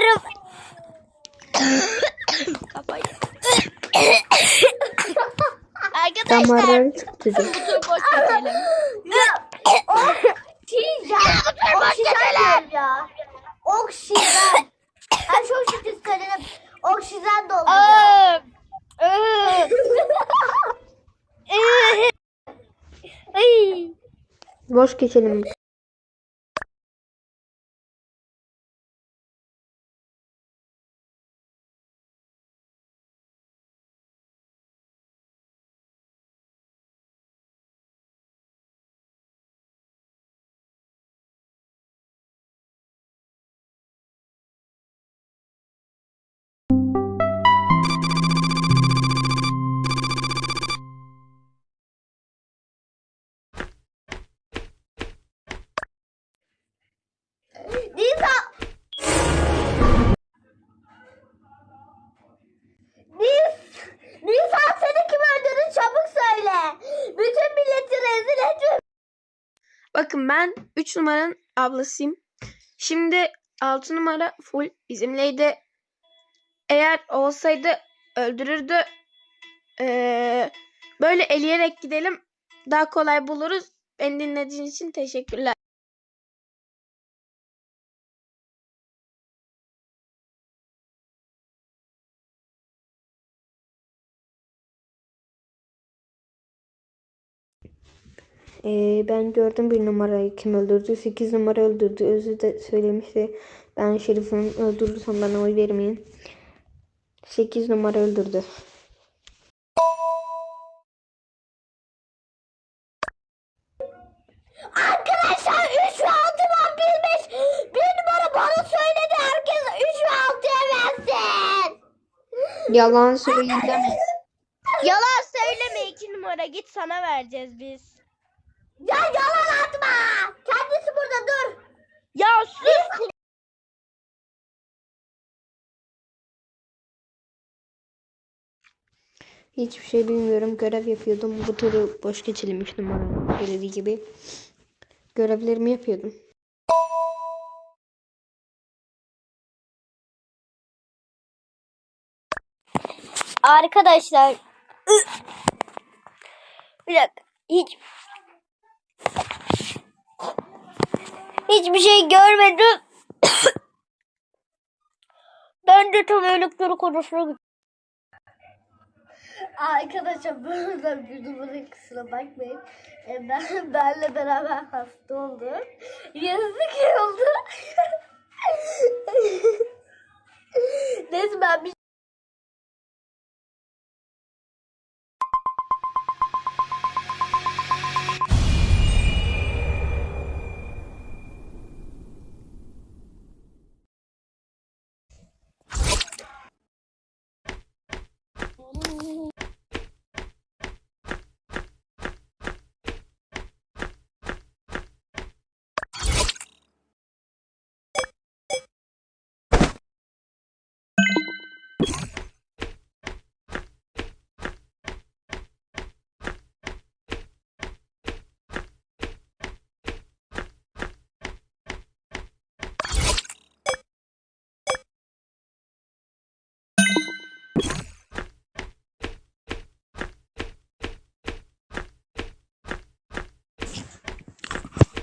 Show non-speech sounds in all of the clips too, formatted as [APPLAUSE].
Geliyorum. Kafayı. Arkadaşlar Damarları çıktı. bu tur boş geçelim. Oksijen. Oksijen ya. Oksijen. Şükür söyledim. Oksijen doldu. Aa, aa. Ay. Boş geçelim. Bakın ben 3 numaranın ablasıyım. Şimdi 6 numara full bizimleydi. Eğer olsaydı öldürürdü. Ee, böyle eleyerek gidelim. Daha kolay buluruz. Beni dinlediğiniz için teşekkürler. Ee, ben gördüm bir numarayı kim öldürdü. 8 numara öldürdü. Özü de söylemişti. Ben Şerif'in öldürürsem bana oy vermeyin. 8 numara öldürdü. Arkadaşlar 3 ve 6 var bilmiş. Bir numara bana söyledi. Herkes 3 ve 6'ya versin. Yalan söyleyin deme. Yalan söyleme iki numara git sana vereceğiz biz. Ya yalan atma. Kendisi burada dur. Ya sus. Hiçbir şey bilmiyorum. Görev yapıyordum. Bu turu boş geçelim 3 numara söylediği gibi. Görevlerimi yapıyordum. Arkadaşlar. Bir dakika. Hiç Hiçbir şey görmedim. [COUGHS] ben de tam elektrik konusuna gittim. Arkadaşlar burada numara kusura bakmayın. E, ben benle beraber hasta oldu. Yazık oldu. [LAUGHS] Neyse ben bir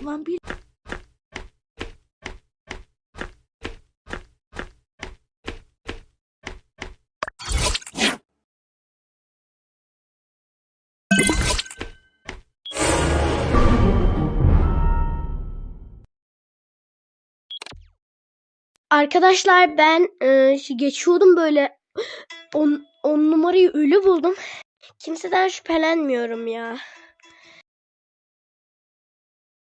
Vampir. Arkadaşlar ben e, geçiyordum böyle [GASPS] on, on numarayı ölü buldum. Kimseden şüphelenmiyorum ya.